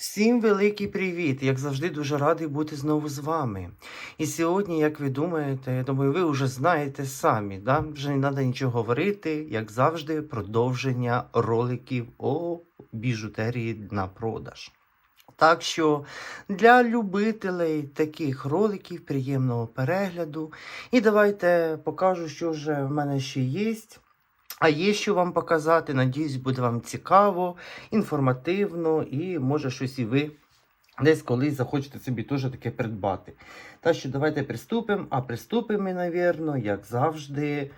Всім великий привіт! Як завжди, дуже радий бути знову з вами. І сьогодні, як ви думаєте, я думаю, ви вже знаєте самі, да? вже не треба нічого говорити, як завжди, продовження роликів о біжутерії на продаж. Так що для любителей таких роликів приємного перегляду. І давайте покажу, що вже в мене ще є. А є що вам показати. Надіюсь, буде вам цікаво, інформативно і може щось і ви десь колись захочете собі теж таке придбати. Так що давайте приступимо. А приступимо ми, навірно, як завжди.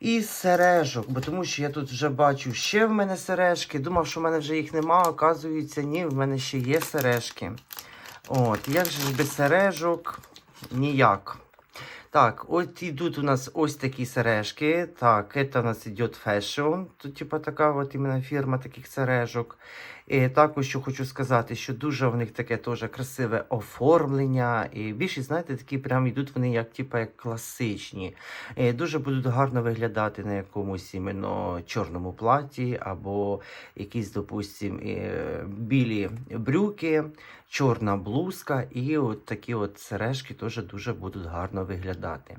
Із сережок, бо тому що я тут вже бачу ще в мене сережки. Думав, що в мене вже їх нема. Оказується, ні, в мене ще є сережки. От, як же ж без сережок? Ніяк. Так, от йдуть у нас ось такі сережки. Так, это у нас йде Fashion. Тут, типа, така от іменно фірма таких сережок. І також що хочу сказати, що дуже в них таке теж красиве оформлення. І більшість, знаєте, такі прям йдуть вони як, типа, як класичні. І дуже будуть гарно виглядати на якомусь іменно чорному платі, або якісь, допустим, білі брюки, чорна блузка, і от такі от сережки теж дуже будуть гарно виглядати.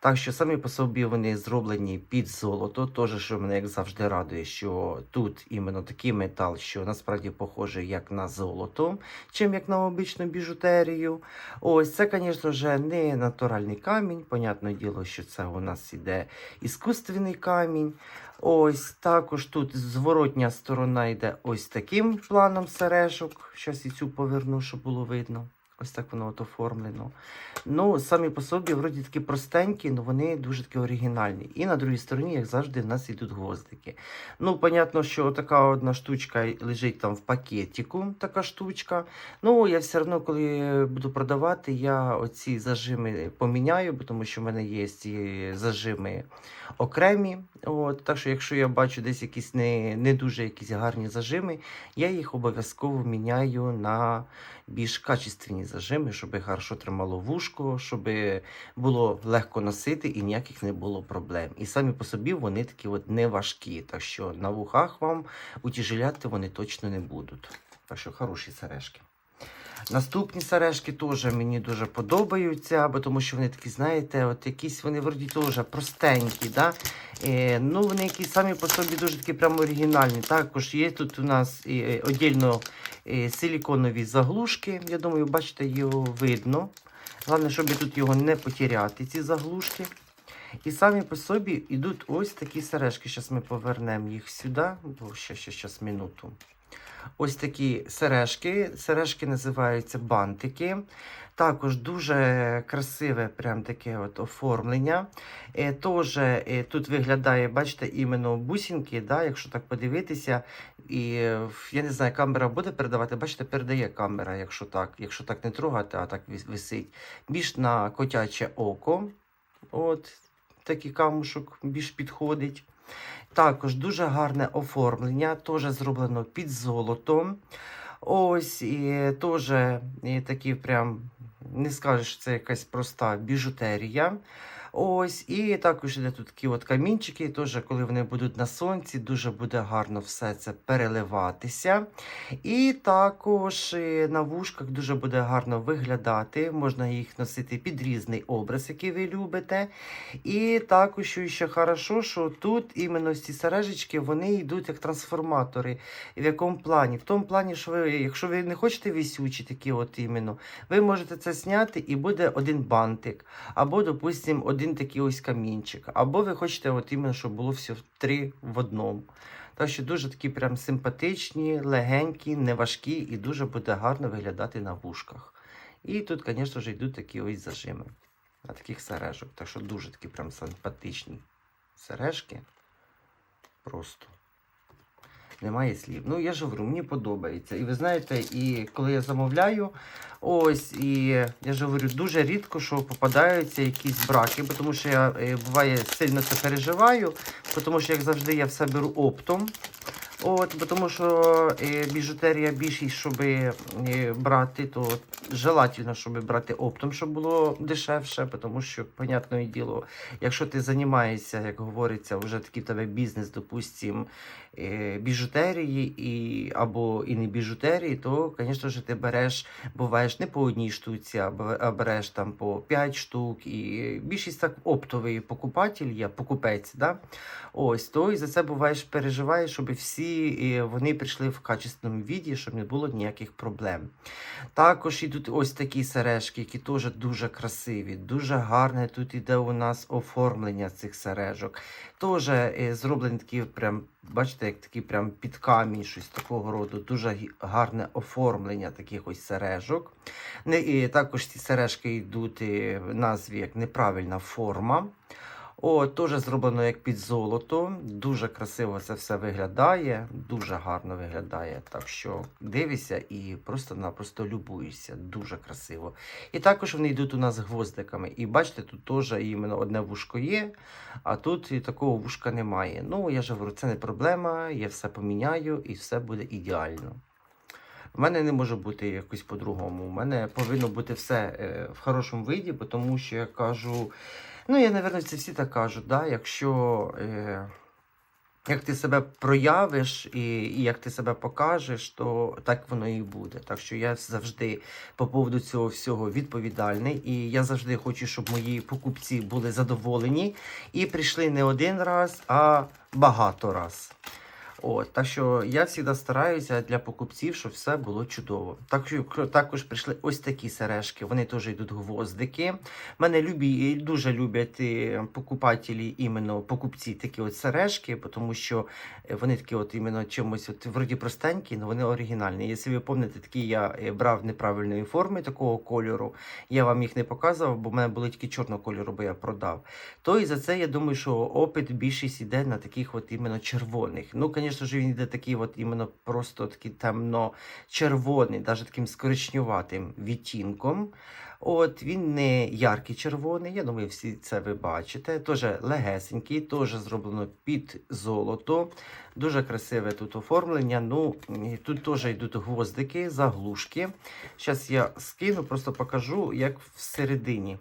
Так що самі по собі вони зроблені під золото, теж, що мене як завжди радує, що тут іменно такий метал, що насправді похоже як на золото, чим як на обичну біжутерію. Ось це, звісно ж, не натуральний камінь. Понятне діло, що це у нас іде іскусственний камінь. Ось також тут зворотня сторона йде ось таким планом сережок. Щас і цю поверну, щоб було видно. Ось так воно от оформлено. Ну, самі по собі, вроді такі простенькі, але вони дуже такі оригінальні. І на другій стороні, як завжди, в нас йдуть гвоздики. Ну, понятно, що така одна штучка лежить там в пакетику, така штучка. Ну, я все одно, коли буду продавати, я оці зажими поміняю, тому що в мене є ці зажими окремі. От, так що, якщо я бачу десь якісь не, не дуже якісь гарні зажими, я їх обов'язково міняю на більш качественні зажими, щоб хорошо тримало вушко, щоб було легко носити і ніяких не було проблем. І самі по собі вони такі от не. Так що на вухах вам утяжеляти вони точно не будуть. Так що хороші сережки. Наступні сережки теж мені дуже подобаються, бо тому що вони такі, знаєте, от якісь вони вроді теж простенькі. Да? Е, ну, вони якісь самі по собі дуже такі прямо оригінальні. Також є тут у нас е, отдільно е, силіконові заглушки. Я думаю, бачите, його видно. Головне, щоб тут його не потеряти, ці заглушки. І самі по собі йдуть ось такі сережки. Зараз ми повернемо їх сюди, бо ще, ще, ще минуту. Ось такі сережки. Сережки називаються бантики. Також дуже красиве прям таке от оформлення. Е, Тож е, тут виглядає, бачите, іменно бусинки, да, якщо так подивитися. І я не знаю, камера буде передавати. Бачите, передає камера, якщо так, якщо так не трогати, а так висить. Більш на котяче око. От такий камушок більш підходить. Також дуже гарне оформлення, теж зроблено під золотом. Ось і теж такі прям, не скажеш, це якась проста біжутерія. Ось, і також іде тут такі от камінчики, теж, коли вони будуть на сонці, дуже буде гарно все це переливатися. І також е, на вушках дуже буде гарно виглядати. Можна їх носити під різний образ, який ви любите. І також що ще хорошо, що тут іменно ці сережечки вони йдуть як трансформатори. В якому плані? В тому плані, що ви, якщо ви не хочете висючі такі, от іменно, ви можете це зняти і буде один бантик, або, допустимо, один такий ось камінчик. Або ви хочете, от іменно, щоб було все три в одному. Так що дуже такі прям симпатичні, легенькі, неважкі і дуже буде гарно виглядати на вушках. І тут, звісно ж, йдуть такі ось зажими на таких сережок. Так що дуже такі прям симпатичні сережки. Просто. Немає слів. Ну, я ж говорю, мені подобається. І ви знаєте, і коли я замовляю, ось, і я ж говорю, дуже рідко, що попадаються якісь браки, тому що я е, буває сильно це переживаю, тому що, як завжди, я все беру оптом. От, бо тому що е, біжутерія більшість, щоб е, брати, то желательно, щоб брати оптом, щоб було дешевше, тому що, понятне діло, якщо ти займаєшся, як говориться, вже такий в тебе бізнес, допустим, е, біжутерії і, або і не біжутерії, то, звісно ж, ти береш, буваєш не по одній штуці, а береш там по 5 штук. І більшість так оптовий покупатель є, покупець. Да? Ось, то і за це буваєш, переживаєш, щоб всі е, вони прийшли в качественному віді, щоб не було ніяких проблем. Також ідуть ось такі сережки, які теж дуже красиві, дуже гарне. Тут іде у нас оформлення цих сережок. Теж е, зроблені такі, прям, бачите, як такі прям під камінь, щось такого роду. Дуже гарне оформлення таких ось сережок. І також ці сережки йдуть е, в назві як неправильна форма. О, теж зроблено як під золото. Дуже красиво це все виглядає, дуже гарно виглядає. Так що дивишся і просто-напросто любуєшся. Дуже красиво. І також вони йдуть у нас гвоздиками. І бачите, тут теж іменно одне вушко є, а тут і такого вушка немає. Ну, я ж говорю, це не проблема, я все поміняю і все буде ідеально. В мене не може бути якось по-другому. У мене повинно бути все е, в хорошому виді, тому що я кажу. Ну, я, напевно, це всі так кажуть, да? якщо е, як ти себе проявиш і, і як ти себе покажеш, то так воно і буде. Так що я завжди по поводу цього всього відповідальний. І я завжди хочу, щоб мої покупці були задоволені і прийшли не один раз, а багато раз. От, так що я завжди стараюся для покупців, щоб все було чудово. Так також прийшли ось такі сережки, вони теж йдуть гвоздики. Мене любі, дуже люблять е, покупателі, іменно покупці такі от сережки, тому що е, вони такі от іменно чимось от, вроді простенькі, але вони оригінальні. Якщо ви пам'ятаєте, такі я е, брав неправильної форми такого кольору, я вам їх не показував, бо в мене були тільки чорного кольору, бо я продав. То і за це я думаю, що опит більшість іде на таких от іменно червоних. Ну, звісно ж, він йде такий от іменно просто такий темно-червоний, навіть таким скоричнюватим відтінком. От він не яркий червоний, я думаю, всі це ви бачите. Теж легесенький, теж зроблено під золото. Дуже красиве тут оформлення. Ну, тут теж йдуть гвоздики, заглушки. Зараз я скину, просто покажу, як всередині.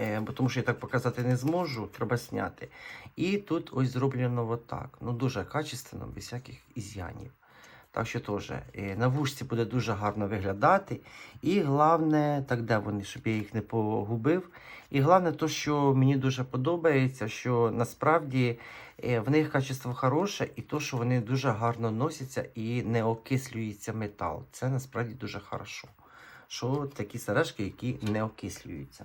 Е, бо тому що я так показати не зможу, треба зняти. І тут ось зроблено отак. Ну, дуже качественно, без всяких ізянів. Так що теж е, на вушці буде дуже гарно виглядати. І головне, так де вони, щоб я їх не погубив. І головне, то, що мені дуже подобається, що насправді е, в них качество хороше, і то, що вони дуже гарно носяться і не окислюється метал. Це насправді дуже хорошо. Що такі сережки, які не окислюються.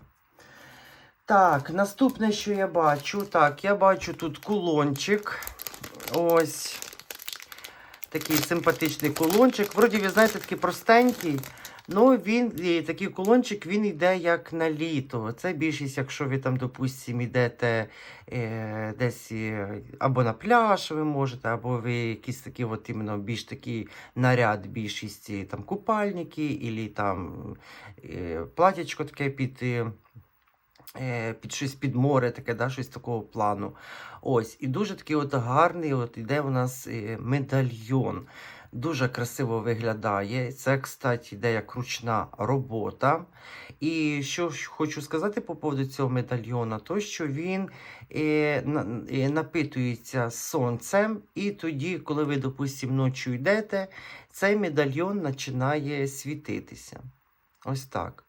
Так, наступне, що я бачу, так, я бачу тут кулончик. Ось такий симпатичний кулончик. Вроді, ви знаєте, такий простенький. Ну, він, і такий кулончик, він йде як на літо. Це більшість, якщо ви там, допустимо, йдете е, десь е, або на пляж ви можете, або ви якісь такі, от іменно більш такий наряд, більшість там купальники, і там е, платячко таке під. е, е, під щось під море, таке, да, щось такого плану. Ось, і дуже такий от гарний, от іде у нас е, медальйон. Дуже красиво виглядає. Це, кстати, йде як ручна робота. І що хочу сказати по поводу цього медальйона, то що він е, е, напитується сонцем, і тоді, коли ви, допустимо, ночі йдете, цей медальйон починає світитися. Ось так.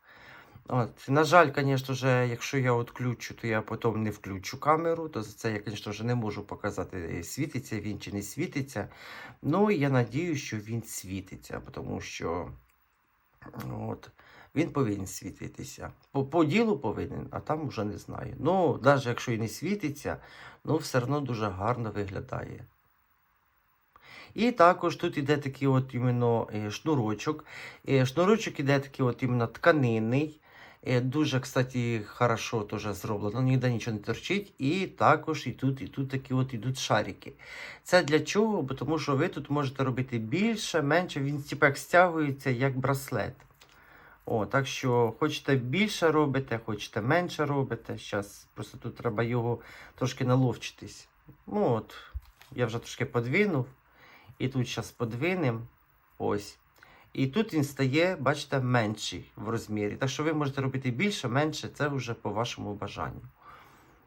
От. На жаль, звісно якщо я відключу, то я потім не включу камеру, то за це я, звісно не можу показати, е, світиться він чи не світиться. Ну, я надію, що він світиться, тому що от, він повинен світитися. По, по ділу повинен, а там вже не знаю. Ну, навіть якщо і не світиться, ну, все одно дуже гарно виглядає. І також тут іде такий от іменно е, шнурочок. Е, Шнурочок іде такий от іменно тканинний. Е, Дуже, кстати, хорошо теж зроблено, ніде нічого не торчить. І також і тут, і тут такі от ідуть шарики. Це для чого? Бо тому що ви тут можете робити більше, менше, він типу як стягується як браслет. О, так що хочете більше робите, хочете менше робите. Зараз просто тут треба його трошки наловчитись. Ну от, я вже трошки подвинув. І тут зараз подвинемо. Ось. І тут він стає, бачите, менший в розмірі. Так що ви можете робити більше, менше, це вже по вашому бажанню.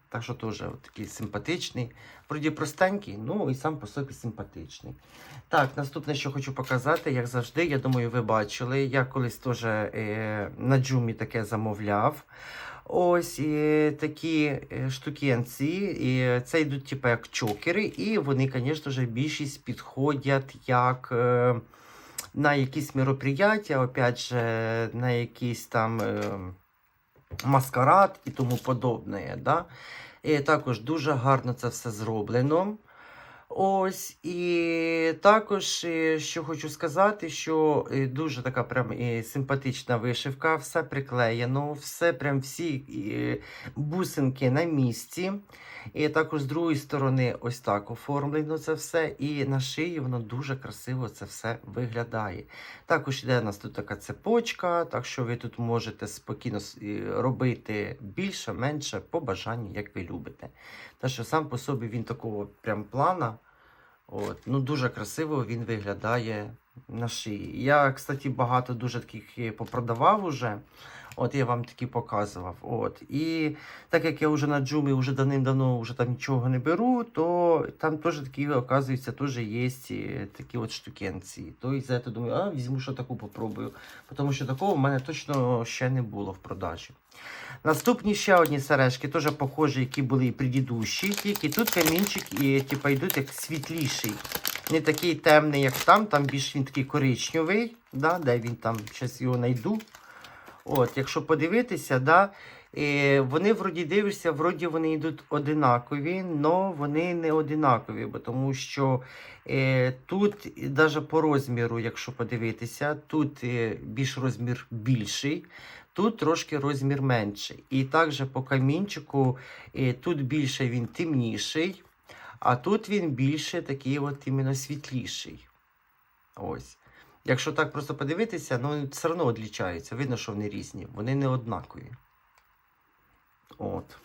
Так що теж от такий симпатичний. Вроді простенький, ну і сам по собі симпатичний. Так, наступне, що хочу показати, як завжди, я думаю, ви бачили. Я колись теж е, на джумі таке замовляв. Ось і такі е, штукенці. І це йдуть типу, як чокери, і вони, звісно більшість підходять як. Е, на якісь мероприятия, опять же, на якийсь там е, маскарад і тому подобне. Да? І також дуже гарно це все зроблено. Ось, і також, е, що хочу сказати, що е, дуже така прям симпатична вишивка, все приклеєно, все прям всі бусинки на місці. І також з другої сторони, ось так оформлено це все. І на шиї воно дуже красиво це все виглядає. Також йде у нас тут така цепочка, так що ви тут можете спокійно робити більше, менше по бажанню, як ви любите. Та що сам по собі він такого прям плана. От, ну дуже красиво він виглядає на шиї. Я, кстати, багато дуже таких е, попродавав уже. От я вам такі показував. От. І так як я вже на джумі вже давним-давно вже там нічого не беру, то там теж такі, оказується, теж є такі от штукенці. То і за це думаю, а візьму що таку попробую. Тому що такого в мене точно ще не було в продажі. Наступні ще одні сережки, теж похожі, які були і предыдущі, тільки тут камінчик і типу, йдуть як світліший. Не такий темний, як там, там більш він такий коричневий, да, де він там, зараз його знайду. От, якщо подивитися, да, е, вони вроді дивишся, вроді вони йдуть одинакові, але вони не одинакові, бо тому що е, тут навіть по розміру, якщо подивитися, тут е, більш розмір більший. Тут трошки розмір менший. І також по камінчику е, тут більше він темніший, а тут він більше такий от іменно світліший. Ось. Якщо так просто подивитися, ну все одно відлічаються. Видно, що вони різні, вони не однакові. От.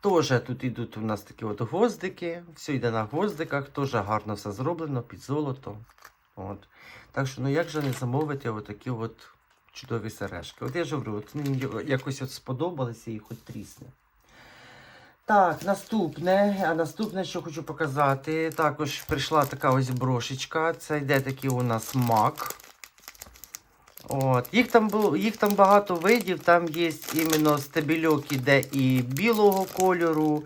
Теж тут йдуть у нас такі от гвоздики. Все йде на гвоздиках, теж гарно все зроблено під золото. От. Так що, ну як же не замовити отакі от чудові сережки? От я ж говорю, от мені якось от сподобалися і хоч трісне. Так, наступне, а наступне, що хочу показати, також прийшла така ось брошечка. Це йде такий у нас мак. От. Їх, там було, їх там багато видів, там є іменно стебельок іде і білого кольору,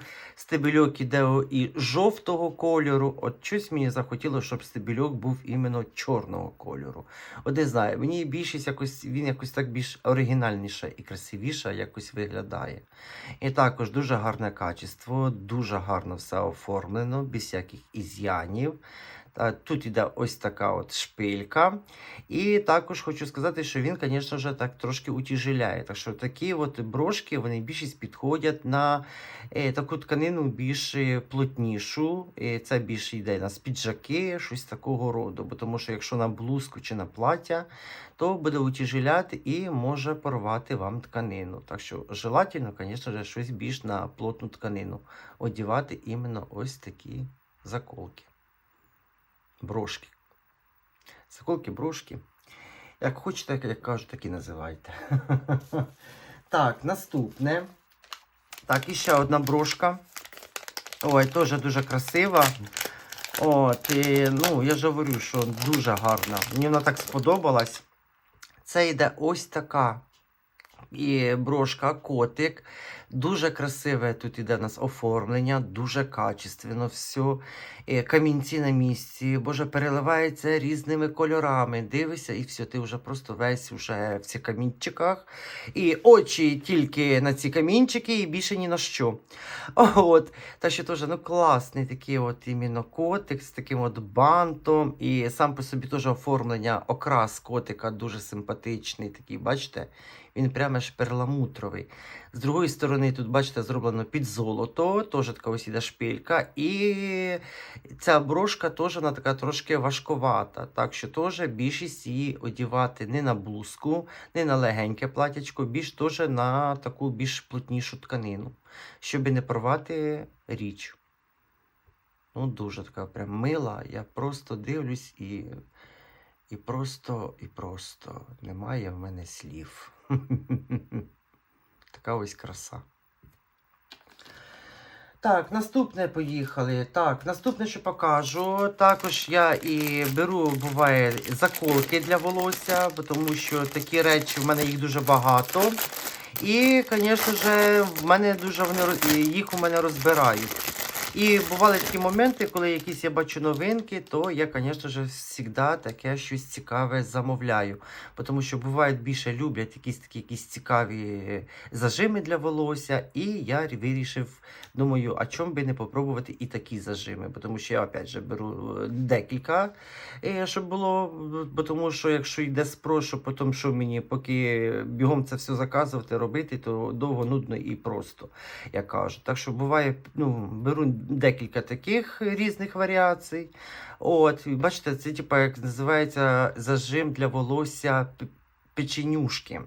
стебельок іде і жовтого кольору. От щось мені захотіло, щоб стебельок був іменно чорного кольору. От не знаю, мені більшість якось, він якось так більш оригінальніше і красивіше якось виглядає. І також дуже гарне качество, дуже гарно все оформлено, без всяких ізянів. Тут іде ось така от шпилька. І також хочу сказати, що він, звісно так трошки утяжеляє. Так що такі от брошки, вони більшість підходять на е, таку тканину більш е, плотнішу. Е, це більше йде на піджаки, щось такого роду. Бо тому що якщо на блузку чи на плаття, то буде утяжеляти і може порвати вам тканину. Так що желательно, звісно щось більш на плотну тканину одягати іменно ось такі заколки. Брошки. Заколки, брошки. Як хочете, як, кажуть, так і називайте. так, наступне. Так, і ще одна брошка. Ой, теж дуже красива. От, і, ну, я ж говорю, що дуже гарна. Мені вона так сподобалась. Це йде ось така і брошка, котик. Дуже красиве тут іде у нас оформлення, дуже качественно все. Камінці на місці, боже, переливається різними кольорами. Дивишся, і все, ти вже просто весь уже в цих камінчиках. І очі тільки на ці камінчики, і більше ні на що. От. Та що теж ну, класний такий от іменно котик з таким от бантом. І сам по собі теж оформлення, окрас котика дуже симпатичний. Такий, бачите? Він прямо ж перламутровий. З другої сторони, тут, бачите, зроблено під золото, теж така ось іде шпилька. І ця брошка теж вона така трошки важковата. Так що теж більшість її одівати не на блузку, не на легеньке платячко, більш теж на таку більш плотнішу тканину, щоб не порвати річ. Ну, дуже така прям мила. Я просто дивлюсь і. І просто, і просто немає в мене слів. Така ось краса. Так, наступне поїхали. Так, наступне, що покажу. Також я і беру, буває, заколки для волосся, тому що такі речі в мене їх дуже багато. І, звісно в мене дуже вони їх у мене розбирають. І бували такі моменти, коли якісь я бачу новинки, то я, звісно ж, завжди таке щось цікаве замовляю. Тому що бувають більше люблять якісь такі якісь цікаві зажими для волосся. І я вирішив, думаю, а чому би не попробувати і такі зажими? Тому що я опять же беру е, декілька, е, щоб було. Тому що якщо йде спрошу, потім що мені, поки бігом це все заказувати, робити, то довго, нудно і просто, я кажу. Так що буває, ну, беру декілька таких різних варіацій. От, бачите, це типа як називається зажим для волосся печенюшки.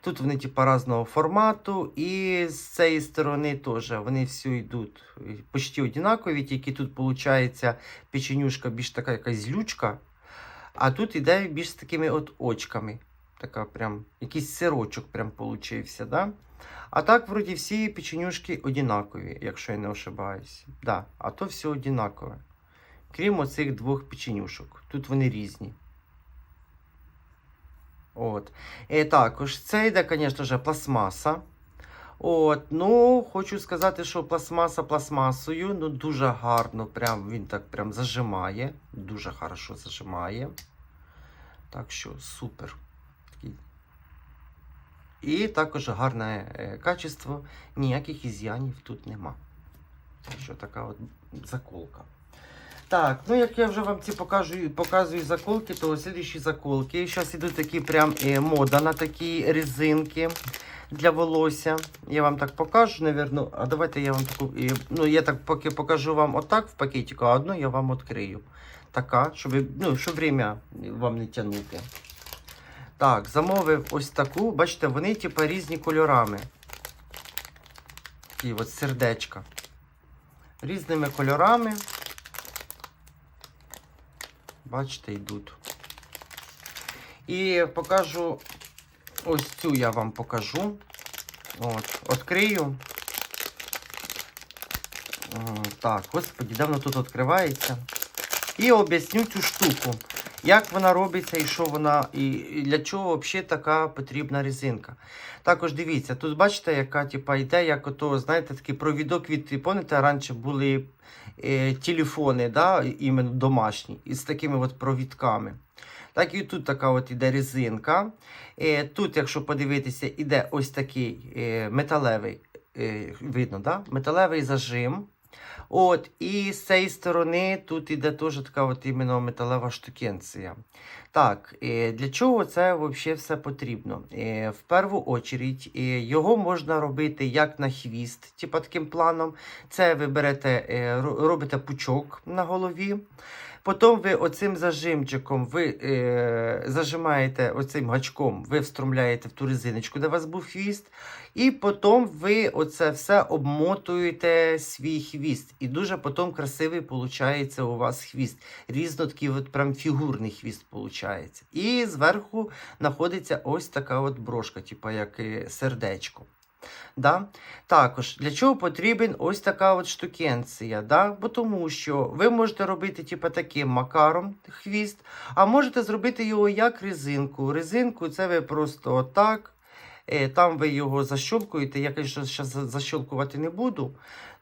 Тут вони типа різного формату, і з цієї сторони теж вони всі йдуть почти однакові, тільки тут виходить печенюшка більш така якась злючка, а тут іде більш з такими от очками. Така прям, якийсь сирочок прям получився, да? А так, вроді, всі печенюшки однакові, якщо я не ошибаюсь. Да, а то все однакове. Крім оцих двох печенюшок. Тут вони різні. От. І також це йде, звісно ж, пластмаса. От, ну, хочу сказати, що пластмаса пластмасою, ну, дуже гарно, прям, він так прям зажимає. Дуже хорошо зажимає. Так що супер. І також гарне е, качество, ніяких із'янів тут нема. Що така от заколка. Так, ну як я вже вам ці покажу, показую заколки, то слідчі заколки. Зараз ідуть такі прям е, мода на такі резинки для волосся. Я вам так покажу, навірно. А давайте я вам таку. е, Ну, я так поки покажу вам отак в пакетику, а одну я вам відкрию. Така, щоб, ну, щоб время вам не тягнути. Так, замовив ось таку. Бачите, вони типу різні кольорами. Такі от сердечка. Різними кольорами. Бачите, йдуть. І покажу ось цю я вам покажу. От, відкрию. М, Так, господі, давно тут відкривається. І об'ясню цю штуку. Як вона робиться і що вона, і для чого взагалі така потрібна резинка. Також дивіться, тут бачите, яка типа, йде, як ото, знаєте, такий провідок від, пам'ятаєте, раніше були е, телефони, да, іменно домашні, із такими от провідками. Так і тут така от іде резинка. Е, тут, якщо подивитися, іде ось такий е, металевий, е, видно, да? металевий зажим. От, і з цієї сторони тут іде теж така от іменно металева штукенція. Так, е, для чого це взагалі все потрібно? Е, В першу очередь, е, його можна робити як на хвіст, типу таким планом. Це ви берете, робите пучок на голові. Потім ви оцим зажимчиком ви е, зажимаєте оцим гачком, ви встромляєте в ту резиночку, де у вас був хвіст. І потім ви оце все обмотуєте свій хвіст. І дуже потім красивий виходить у вас хвіст. Різно такий от прям фігурний хвіст виходить. І зверху знаходиться ось така от брошка, типу як е, сердечко. Да? Також для чого потрібен ось така от штукенція? Да? Бо тому що ви можете робити типу, таким макаром хвіст, а можете зробити його як резинку. Резинку це ви просто отак. Е, Там ви його защолкуєте. Я, звісно, зараз защолкувати не буду.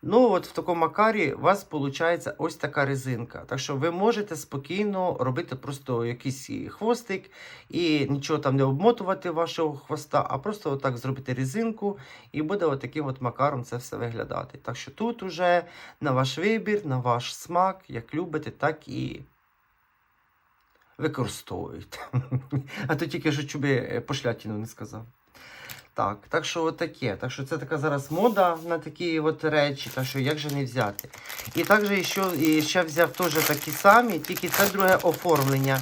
Ну, от в такому макарі у вас виходить ось така резинка. Так що ви можете спокійно робити просто якийсь хвостик і нічого там не обмотувати вашого хвоста, а просто отак зробити резинку, і буде отаким от макаром це все виглядати. Так що тут уже на ваш вибір, на ваш смак, як любите, так і використовуєте. А то тільки що чуби е, пошлятину не сказав. Так, так що от таке. Так що це така зараз мода на такі от речі, так що як же не взяти. І також ще, ще взяв теж такі самі, тільки це друге оформлення.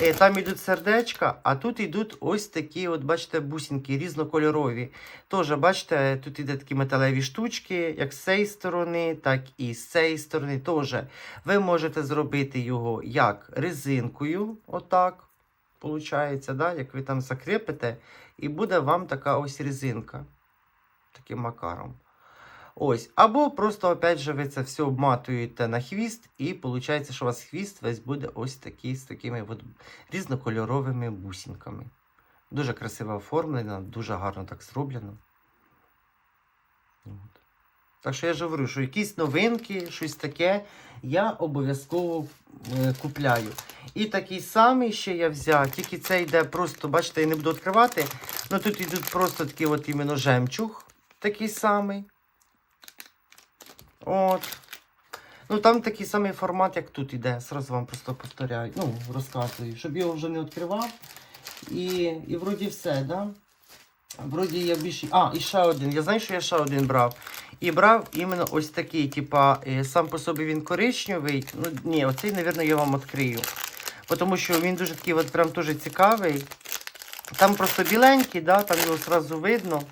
Е, Там йдуть сердечка, а тут йдуть ось такі, от бачите, бусинки різнокольорові. Тож, бачите, тут іде такі металеві штучки, як з цієї сторони, так і з цієї сторони. Тож, ви можете зробити його як резинкою, отак. Получається, да? як ви там закріпите, і буде вам така ось резинка. Таким макаром. Ось. Або просто, опять же, ви це все обматуєте на хвіст, і виходить, що у вас хвіст весь буде ось такий з такими от різнокольоровими бусинками. Дуже красиво оформлено, дуже гарно так зроблено. От. Так що я ж говорю, що якісь новинки, щось таке, я обов'язково е, купляю. І такий самий ще я взяв, тільки це йде просто, бачите, я не буду відкривати. Ну тут йдуть просто такий от іменно жемчуг, такий самий. От. Ну там такий самий формат, як тут іде. Сразу вам просто повторяю. Ну, розказую, щоб його вже не відкривав. І, і вроді все, да? Вроді я більше. А, і ще один. Я знаю, що я ще один брав. І брав іменно ось такий, типа, е, сам по собі він коричневий. Ну, ні, оцей, мабуть, я вам відкрию. Тому що він дуже такий, от прям дуже цікавий. Там просто біленький, да, там його одразу видно.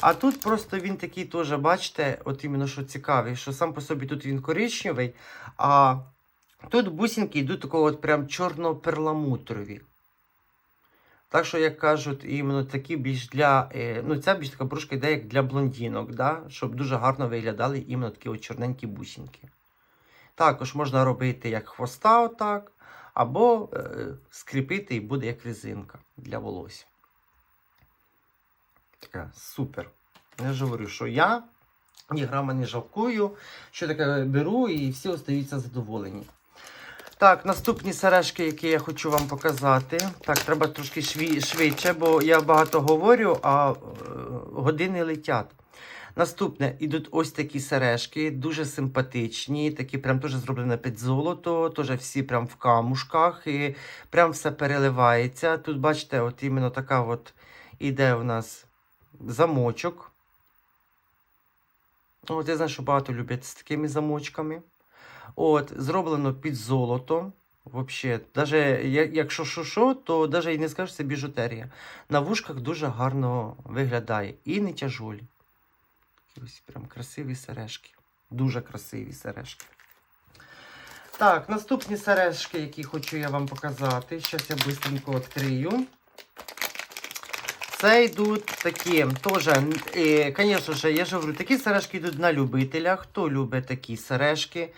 А тут просто він такий теж, бачите, от іменно що цікавий, що сам по собі тут він коричневий, а тут бусинки йдуть такого от прям чорно-перламутрові. Так що, як кажуть, іменно такі більш для. е, ну, ця більш така брушка йде як для блондинок, да? щоб дуже гарно виглядали іменно такі от чорненькі бусинки. Також можна робити як хвоста, отак, або е, скріпити і буде як резинка для волосся. Така супер. Я ж говорю, що я ні грама не жалкую, що таке беру і всі остаються задоволені. Так, наступні сережки, які я хочу вам показати. Так, треба трошки швидше, бо я багато говорю, а е, години летять. Наступне ідуть ось такі сережки, дуже симпатичні, такі прям теж зроблені під золото, теж всі прям в камушках, і прям все переливається. Тут, бачите, от іменно така от іде у нас замочок. От я знаю, що багато люблять з такими замочками. От, зроблено під золото. Вообще, даже якщо що, що, то навіть і не скажеш, це біжутерія. На вушках дуже гарно виглядає. І не тяжолі. Ось прям красиві сережки. Дуже красиві сережки. Так, наступні сережки, які хочу я вам показати. Зараз я швидко відкрию. Це йдуть такі, теж, звісно ж, я ж говорю, такі сережки йдуть на любителя. Хто любить такі сережки?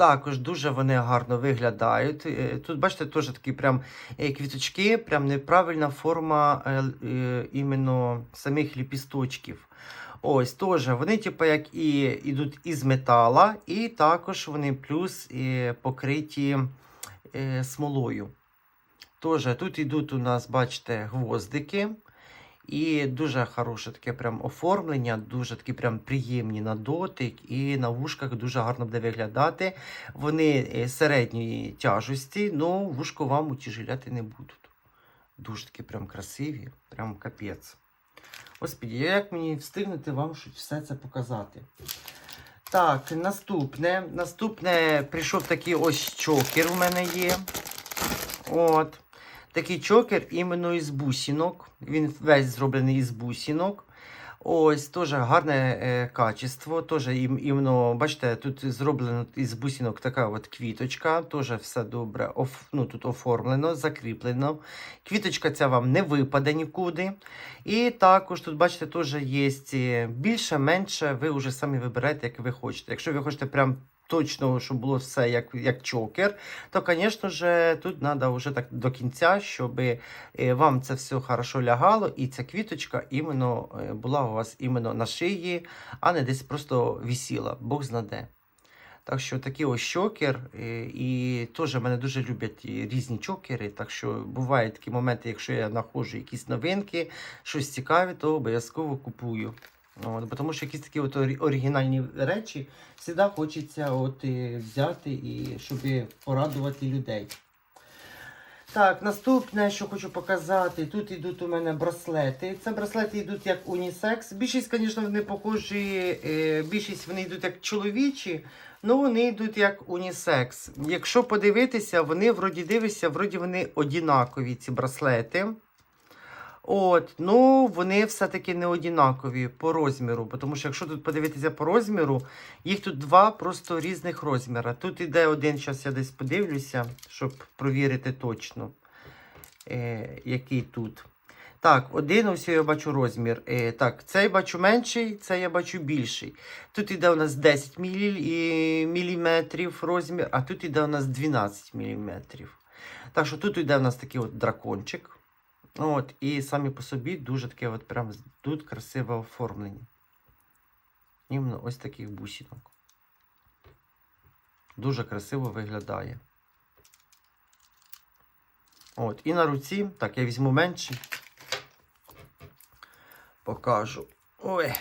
Також дуже вони гарно виглядають. Е, Тут, бачите, теж такі прям е, квіточки, прям неправильна форма е, іменно самих ліпісточків. Ось, теж вони, типу, як і йдуть із метала, і також вони плюс покриті смолою. Тож, тут йдуть у нас, бачите, гвоздики. І дуже хороше таке прям оформлення, дуже такі прям приємні на дотик, і на вушках дуже гарно буде виглядати. Вони е, середньої тяжесті, але вушко вам утяжеляти не будуть. Дуже такі прям красиві, прям капець. Господі, як мені встигнути вам все це показати? Так, наступне. Наступне прийшов такий ось чокер у мене є. От. Такий чокер іменно із бусинок. Він весь зроблений із бусинок. Ось, теж гарне е, качество. Теж ім, іменно, бачите, тут зроблено із бусинок така от квіточка. Теж все добре оф, ну, тут оформлено, закріплено. Квіточка ця вам не випаде нікуди. І також тут, бачите, теж є більше, менше. Ви вже самі вибираєте, як ви хочете. Якщо ви хочете прям точно, щоб було все як, як чокер, то, звісно ж, тут треба вже так до кінця, щоб е, вам це все хорошо лягало, і ця квіточка іменно е, була у вас іменно на шиї, а не десь просто висіла, Бог знаде. Так що такий ось чокер, е, і теж мене дуже люблять різні чокери. Так що бувають такі моменти, якщо я знаходжу якісь новинки, щось цікаве, то обов'язково купую. От, тому що якісь такі от оригінальні речі завжди хочеться от, е, взяти і щоб порадувати людей. Так, наступне, що хочу показати, тут йдуть у мене браслети. Це браслети йдуть як унісекс. Більшість, звісно, вони похожі, е, більшість вони йдуть як чоловічі, але вони йдуть як унісекс. Якщо подивитися, вони вроді дивишся, вроді вони однакові, ці браслети. От, ну вони все-таки не однакові по розміру. Тому що якщо тут подивитися по розміру, їх тут два просто різних розміра. Тут іде один, зараз я десь подивлюся, щоб провірити точно, е, який тут. Так, один ось я бачу розмір. Е, так, цей бачу менший, цей я бачу більший. Тут іде у нас 10 мілі, міліметрів розмір, а тут іде у нас 12 міліметрів. Так що тут іде у нас такий от дракончик. От, і самі по собі дуже таке от прям тут красиве оформлення. Іменно ось таких бусинок. Дуже красиво виглядає. От, і на руці, так, я візьму менший. Покажу. Ой.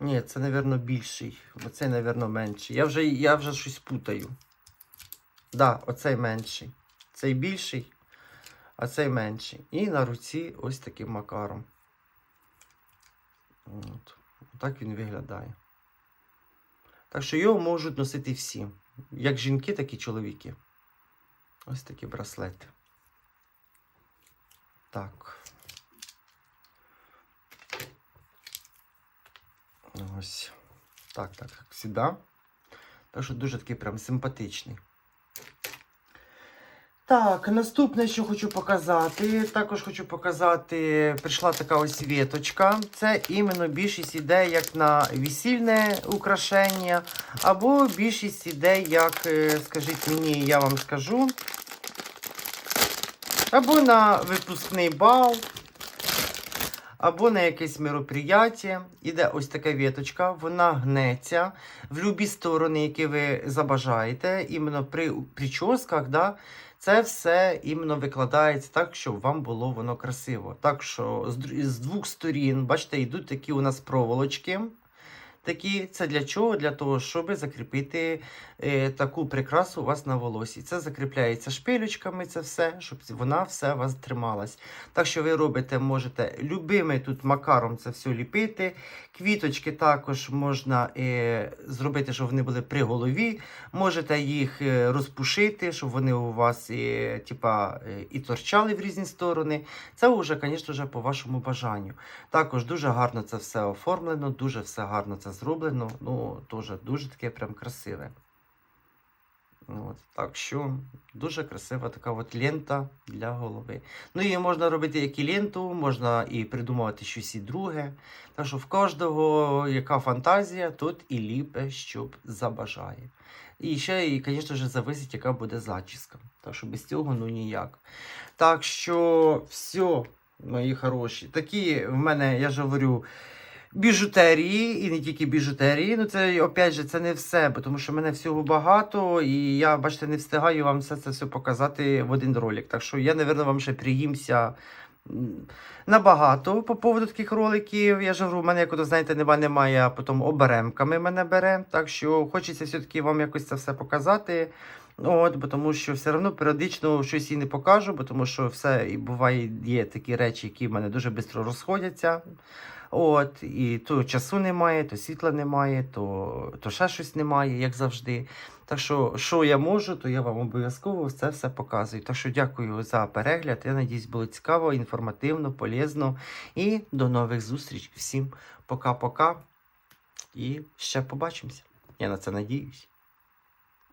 Ні, це, напевно, більший. Оцей, напевно, менший. Я вже, я вже щось путаю. Да, оцей менший. Цей більший, а цей менший. І на руці ось таким макаром. От. Так він виглядає. Так що його можуть носити всі. Як жінки, так і чоловіки. Ось такі браслети. Так. Ось. Так, так, як завжди. Так що дуже такий прям симпатичний. Так, наступне, що хочу показати. Також хочу показати, прийшла така ось віточка. Це іменно більшість іде як на весільне украшення, або більшість іде як, е, скажіть мені, я вам скажу, або на випускний бал, або на якесь мероприятие. Іде ось така віточка, вона гнеться в любі сторони, які ви забажаєте. Іменно при прическах, да, це все іменно викладається так, щоб вам було воно красиво. Так що з, двох сторін, бачите, йдуть такі у нас проволочки. Такі, це для чого? Для того, щоб закріпити е, таку прикрасу у вас на волосі. Це закріпляється шпилючками, це все, щоб вона все у вас трималась. Так що ви робите, можете любими тут макаром це все ліпити. Квіточки також можна е, зробити, щоб вони були при голові. Можете їх е, розпушити, щоб вони у вас е, типа, е, і торчали в різні сторони. Це вже, звісно, по вашому бажанню. Також дуже гарно це все оформлено, дуже все гарно це зроблено. Ну, теж дуже таке прям красиве. От, так що дуже красива така от лента для голови. Ну її можна робити як і ленту, можна і придумувати щось і друге. Так що в кожного яка фантазія, тут і ліпе, щоб забажає. І ще, і, звісно ж, зависить, яка буде зачіска. Так що без цього ну ніяк. Так що все, мої хороші. Такі в мене, я ж говорю, біжутерії, і не тільки біжутерії. Ну, це опять же, це не все, бо тому що мене всього багато, і я, бачите, не встигаю вам все це все показати в один ролик. Так що я, напевно, вам ще приїмся. Набагато по поводу таких роликів. Я ж говорю, у мене, як ото, знаєте, нема немає, а потім оберемками мене бере. Так що хочеться все-таки вам якось це все показати. От, бо тому що все одно періодично щось і не покажу, бо тому що все і буває, є такі речі, які в мене дуже швидко розходяться. От, і то часу немає, то світла немає, то, то ще щось немає, як завжди. Так що, що я можу, то я вам обов'язково це все показую. Так що дякую за перегляд. Я надіюсь, було цікаво, інформативно, полезно. І до нових зустріч. Всім пока-пока. І ще побачимося. Я на це надіюсь.